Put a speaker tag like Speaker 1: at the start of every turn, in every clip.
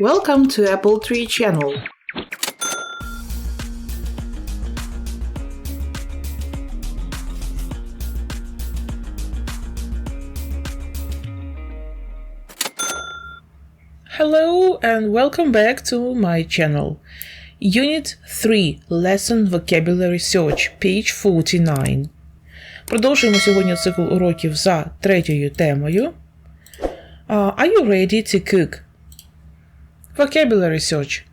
Speaker 1: Welcome to Apple Tree Channel. Hello and welcome back to my channel. Unit 3 Lesson Vocabulary Search, page 49. Продовжуємо сьогодні цикл уроків за третьою темою. Uh, are you ready to cook? Vocabulary Search.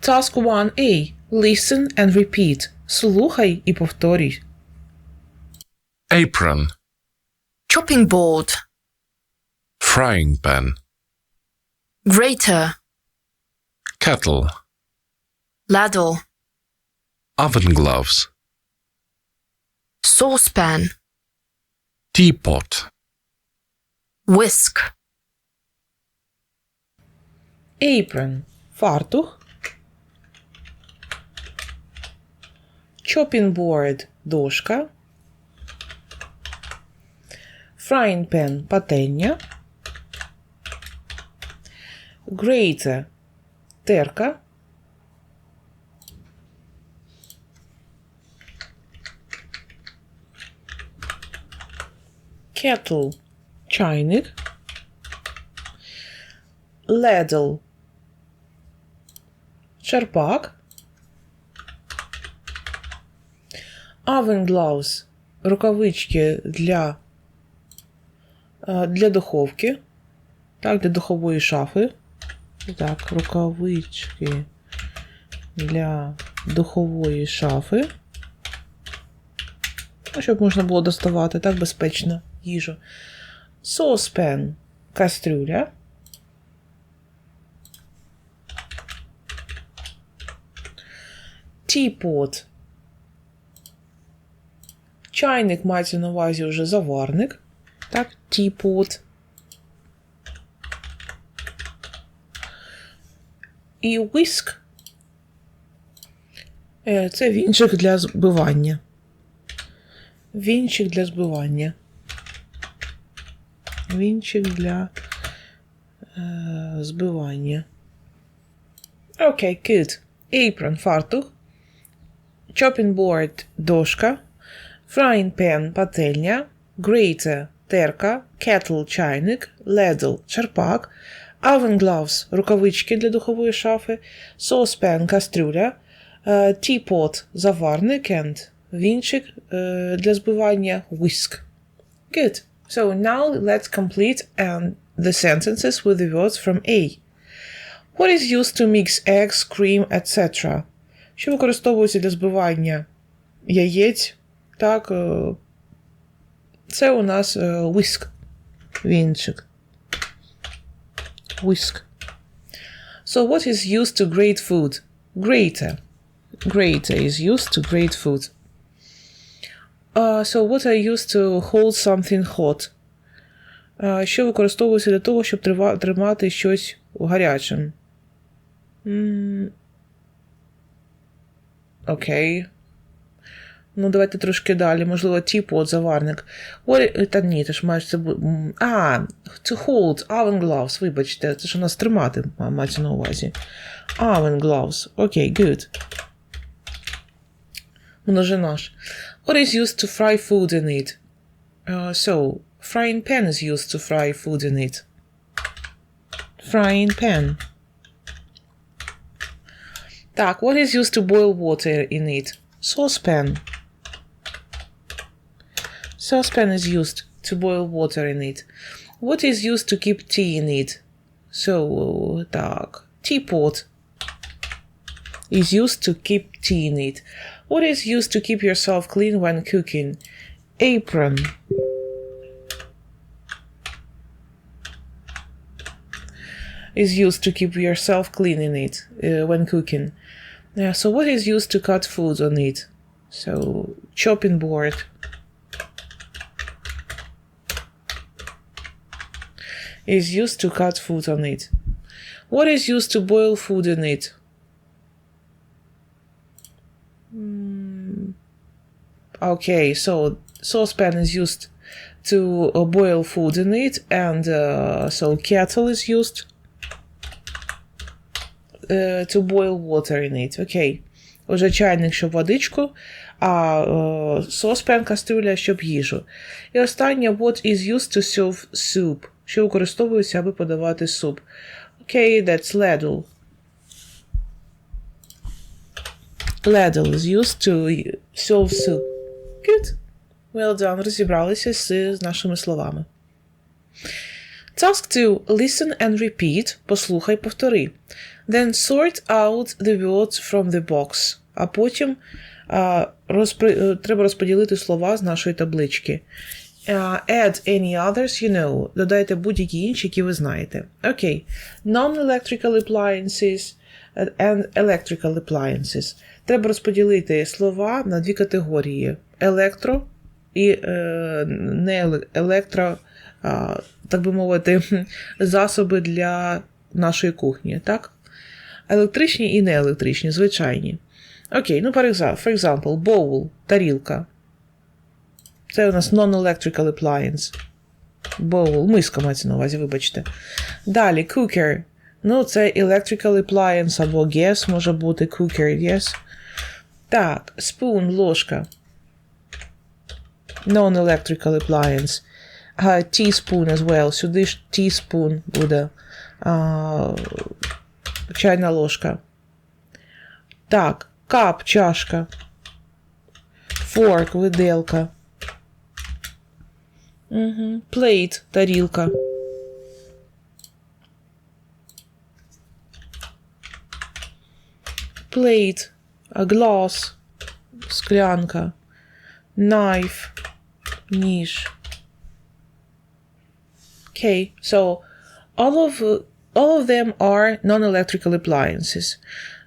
Speaker 1: Task 1A. Listen and repeat. Слухай і повторюй.
Speaker 2: apron,
Speaker 3: chopping board,
Speaker 2: frying pan,
Speaker 3: grater,
Speaker 2: kettle,
Speaker 3: ladle,
Speaker 2: oven gloves,
Speaker 3: saucepan,
Speaker 2: teapot,
Speaker 3: whisk,
Speaker 1: Apron – фартух. Chopping board – дошка. Frying pan – пательня. Grater – терка. Kettle – чайник. Ladle Oven gloves. Рукавички для, е, для духовки. Так, для духової шафи. Так, рукавички для духової шафи. Ну, Щоб можна було доставати так безпечно їжу. Saucepan – кастрюля. Teapot. Чайник мається на увазі вже заварник. Так, teapot. І whisk. Е, Це вінчик для збивання. Вінчик для збивання. Вінчик для е, збивання. Окей, good. Apron, фартух. Chopping board – дошка. Frying pan – пательня. Grater – терка. Kettle – чайник. Ladle – черпак. Oven gloves – рукавички для духової шафи. Saucepan – кастрюля. Е, Teapot – заварник. And вінчик е, для збивання. Whisk. Good. So now let's complete um, the sentences with the words from A. What is used to mix eggs, cream, etc. Що використовується для збивання яєць? Так, е, це у нас е, whisk. Вінчик. Whisk. So what is used to grate food? Grater. Grater is used to grate food. Uh, so what are used to hold something hot? Uh, що використовується для того, щоб тримати щось гарячим? Окей. Ну, давайте трошки далі. Можливо, типу, заварник. What... Та ні, ти ж маєш це. бу- м, А, to hold, oven gloves, вибачте, це ж у нас тримати ма- мається на увазі. Oven gloves. Окей, good. Множина ж. What is used to fry food in it? Uh, so, frying pan is used to fry food in it. Frying pan. Так, what is used to boil water in it? Saucepan. Saucepan is used to boil water in it. What is used to keep tea in it? So, так, teapot is used to keep tea in it. What is used to keep yourself clean when cooking? Apron. Is used to keep yourself clean in it uh, when cooking. Yeah, so what is used to cut food on it? So, chopping board. Is used to cut food on it. What is used to boil food in it? Mm, Okay, so saucepan is used to uh, boil food in it, and uh, so kettle is used to boil water in it. Окей. Уже чайник, щоб водичку, а е, соспен кастрюля, щоб їжу. І останнє what is used to serve soup, що використовується, аби подавати суп. Окей, that's ladle. Ladle is used to serve soup. Good. Well done. Розібралися з нашими словами. Task 2. Listen and repeat. Послухай, повтори. Then sort out the words from the box. А потім а, розпри... е, треба розподілити слова з нашої таблички. А, add any others you know. Додайте будь-які інші, які ви знаєте. Окей. Non-electrical appliances and electrical appliances. Треба розподілити слова на дві категорії: електро і е, не електро, так би мовити, засоби для нашої кухні, так? Електричні і неелектричні, звичайні. Окей, ну, for example, bowl, тарілка. Це у нас non-electrical appliance. Bowl, миска мається на увазі, вибачте. Далі, cooker. Ну, це electrical appliance або gas може бути cooker, yes. Так, spoon, ложка. Non-electrical appliance. А, teaspoon as well. Сюди ж teaspoon буде. А, чайна ложка. Так, кап, чашка. Fork, виделка. Угу. Plate, тарілка. Plate, glass, склянка. Knife, ніж. Okay, so all of all of them are non-electrical appliances.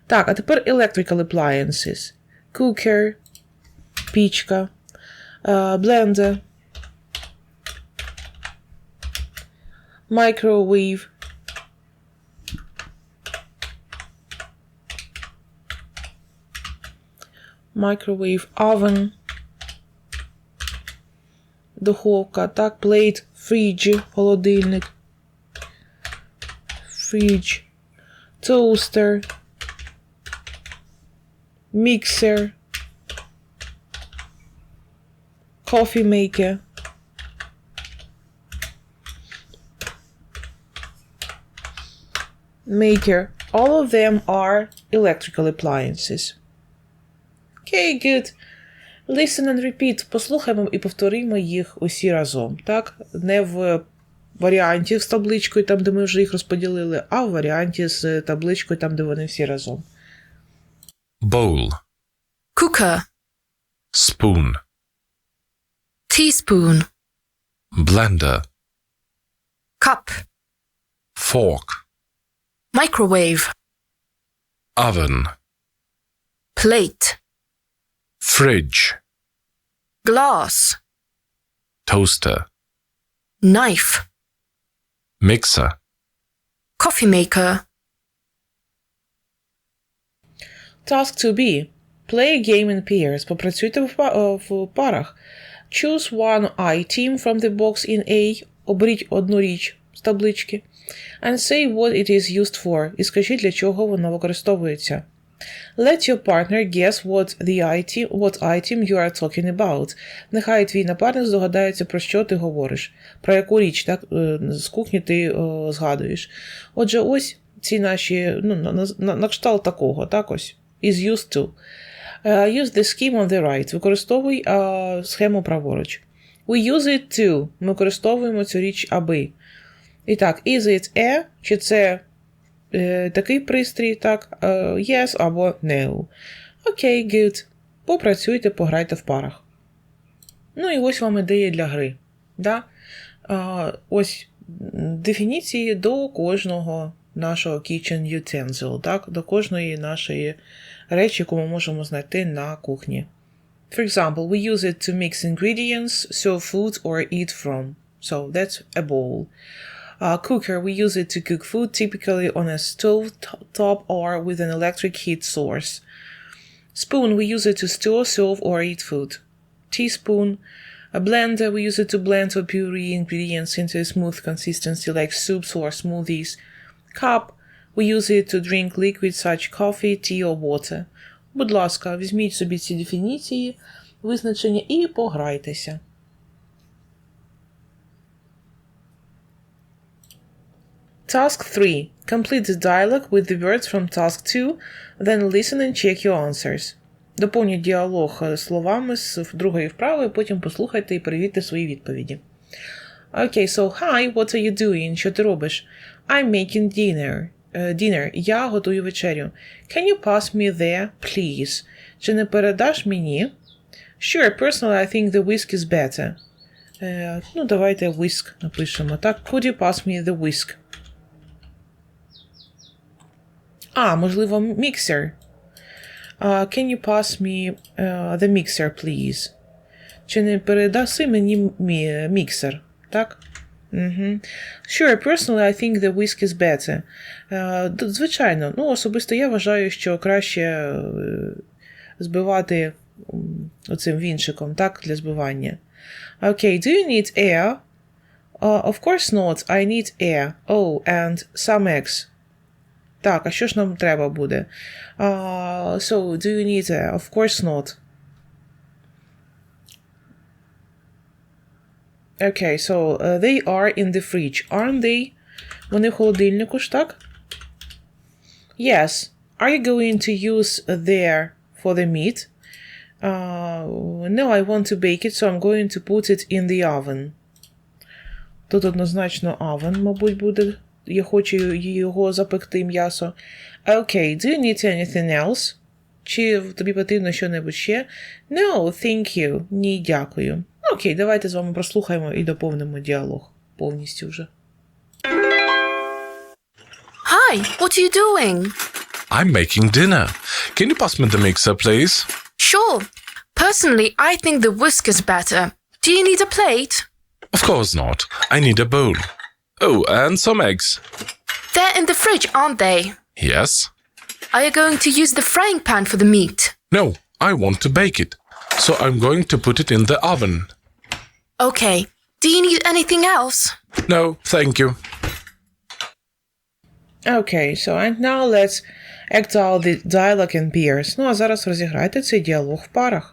Speaker 1: Так, а тепер electrical appliances. Cooker, пічка, uh, blender, microwave, microwave oven, духовка, так, плейт, фріджі, холодильник, фрідж, тостер, міксер, coffee maker, maker. All of them are electrical appliances. Okay, good. Listen and repeat. Послухаємо і повторимо їх усі разом. Так? Не в варіанті з табличкою, там, де ми вже їх розподілили, а в варіанті з табличкою, там, де вони всі разом.
Speaker 2: bowl,
Speaker 3: cooker,
Speaker 2: spoon,
Speaker 3: teaspoon,
Speaker 2: blender,
Speaker 3: cup,
Speaker 2: fork,
Speaker 3: microwave,
Speaker 2: oven,
Speaker 3: plate,
Speaker 2: fridge,
Speaker 3: glass,
Speaker 2: toaster,
Speaker 3: knife,
Speaker 2: mixer,
Speaker 3: coffee maker,
Speaker 1: Task 2B. Play a game in pairs. Попрацюйте в, па- е, в парах. Choose one item from the box in A. Оберіть одну річ з таблички. And say what it is used for. І скажіть, для чого воно використовується. Let your partner guess what the item, what item you are talking about. Нехай твій напарник здогадається, про що ти говориш, про яку річ так, е, з кухні ти е, згадуєш. Отже, ось ці наші, ну, на, на, на, кшталт такого, так ось, is used to. Uh, use the scheme on the right. Використовуй uh, схему праворуч. We use it to. Ми використовуємо цю річ аби. І так, is it a, чи це такий пристрій, так, е, yes або no. Окей, good. Попрацюйте, пограйте в парах. Ну і ось вам ідея для гри. Да? Ось дефініції до кожного нашого kitchen utensil, так? до кожної нашої речі, яку ми можемо знайти на кухні. For example, we use it to mix ingredients, serve food, or eat from. So that's a bowl. Uh, cooker, we use it to cook food, typically on a stove t- top or with an electric heat source. Spoon, we use it to store, serve, or eat food. Teaspoon, a blender, we use it to blend or puree ingredients into a smooth consistency like soups or smoothies. Cup, We use it to drink liquid such coffee, tea or water. Будь ласка, візьміть собі ці дефініції, визначення і пограйтеся. Task 3. Complete the dialogue with the words from task 2, then listen and check your answers. Доповніть діалог е, словами з другої вправи, потім послухайте і перевірте свої відповіді. Окей, so hi, what are you doing? Що ти робиш? I'm making dinner. Е, dinner. Я готую вечерю. Can you pass me there, please? Чи не передаш мені? Sure, personally, I think the whisk is better. Е, ну, давайте whisk напишемо. Так, could you pass me the whisk? А, можливо, mixer. Uh, can you pass me uh, the mixer, please? Чи не передаси мені міксер? Так? Угу. Sure, personally, I think the whisk is better. Uh, звичайно, ну, особисто я вважаю, що краще е, збивати оцим вінчиком, так, для збивання. Okay, do you need air? Uh, of course not. I need air. Oh, and some eggs. Так, а що ж нам треба буде? Uh, so, do you need air? Of course not. Okay, so uh, they are in the fridge, aren't they? Вони в холодильнику ж, так? Yes. Are you going to use there for the meat? Uh, no, I want to bake it, so I'm going to put it in the oven. Тут однозначно oven, мабуть, буде. Я хочу його запекти м'ясо. Okay, do you need anything else? Чи тобі потрібно щось ще? No, thank you. Ні, дякую. Окей, давайте з вами прослухаємо і доповнимо діалог повністю вже.
Speaker 3: Hi, what are you doing?
Speaker 2: I'm making dinner. Can you pass me the mixer, please?
Speaker 3: Sure. Personally, I think the whisk is better. Do you need a plate?
Speaker 2: Of course not. I need a bowl. Oh, and some eggs.
Speaker 3: They're in the fridge, aren't they?
Speaker 2: Yes?
Speaker 3: Are you going to use the frying pan for the meat?
Speaker 2: No, I want to bake it. So I'm going to put it in the oven.
Speaker 3: Okay. Do you need anything else?
Speaker 2: No, thank you.
Speaker 1: Okay, so and now let's act out the dialogue in pairs. Ну а зараз розіграйте цей діалог в парах.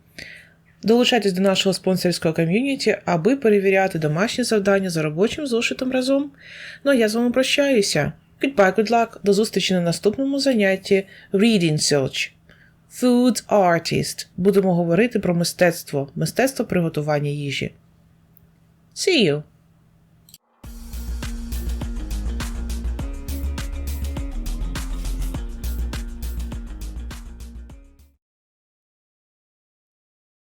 Speaker 1: Долучайтесь до нашого спонсорського ком'юніті, аби перевіряти домашні завдання за робочим зошитом разом. Ну а я з вами прощаюся. Goodbye, good luck. До зустрічі на наступному занятті Reading Search. Food Artist. Будемо говорити про мистецтво, мистецтво приготування їжі. See you!